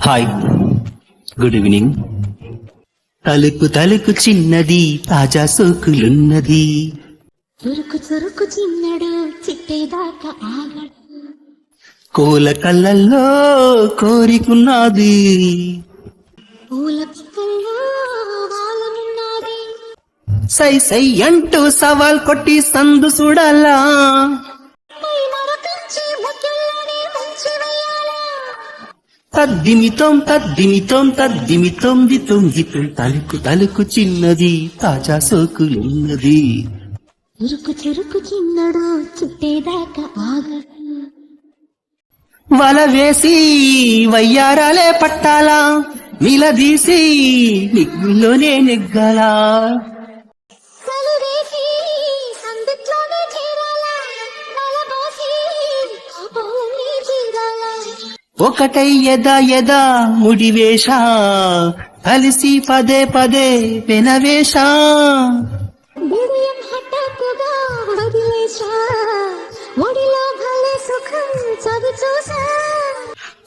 Hi. Good evening. తలుపు తలుపు చిన్నది తాజా సోకులున్నది. చురుకు చురుకు చిన్నడు చిట్టేదాకా ఆగడు. కోల కళ్ళల్లో కోరికున్నది. పూల పిక్కల్లో వాలమున్నది సై సై అంటూ సవాల్ కొట్టి సందు చూడాలా? తద్దిమితం తద్దిమితం తద్దిమితం దితం దితం తలుకు తలుకు చిన్నది తాజా సోకులున్నది చురుకు చురుకు చిన్నడు చిట్టేదాకా వల వేసి వయ్యారాలే పట్టాలా నిలదీసి నిగ్గులోనే నెగ్గాలా. ఒకటై ఎదా ఎదా ముడివేష కలిసి పదే పదే పెనవేష.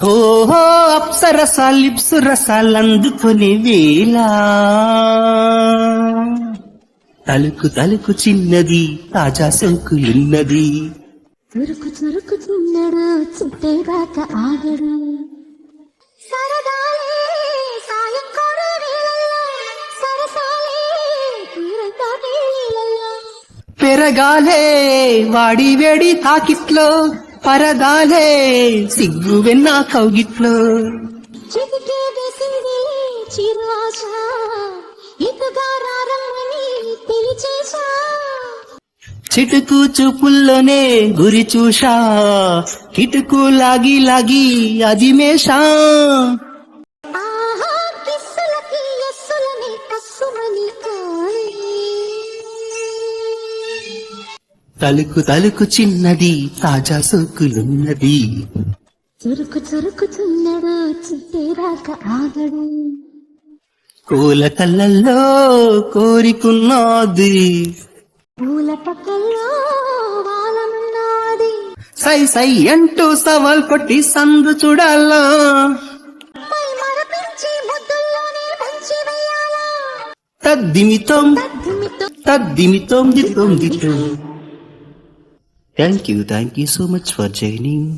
ఓహో అప్సరసాలు లిప్సు రసాలు అందుకొని వేళ. తలుకు తలుకు చిన్నది తాజా సోకులున్నది చురుకు చుట్టేదాకా ఆగడు. సరదాలే సరసాలే పెరగాలే వాడి వేడి తాకిట్లో పరగాలే సిగ్గు వెన్న కౌగిట్లో. చితికే వేసింది రారమ్మని పిలిచేశా చిటుకు చూపుల్లోనే గురి చూషా కిటుకు లాగి లాగి అదిమేషా తలుకు తలుకు చిన్నది తాజా సోకులున్నది. చురుకు చురుకు చున్నడు చిట్టేరాక ఆగడు. కోల కళ్ళల్లో కోరికున్నది. సై సై అంటూ సవాల్ కొట్టి సందు చూడాలా? తద్దిమితం తద్దిమితో thank you thank you so much for joining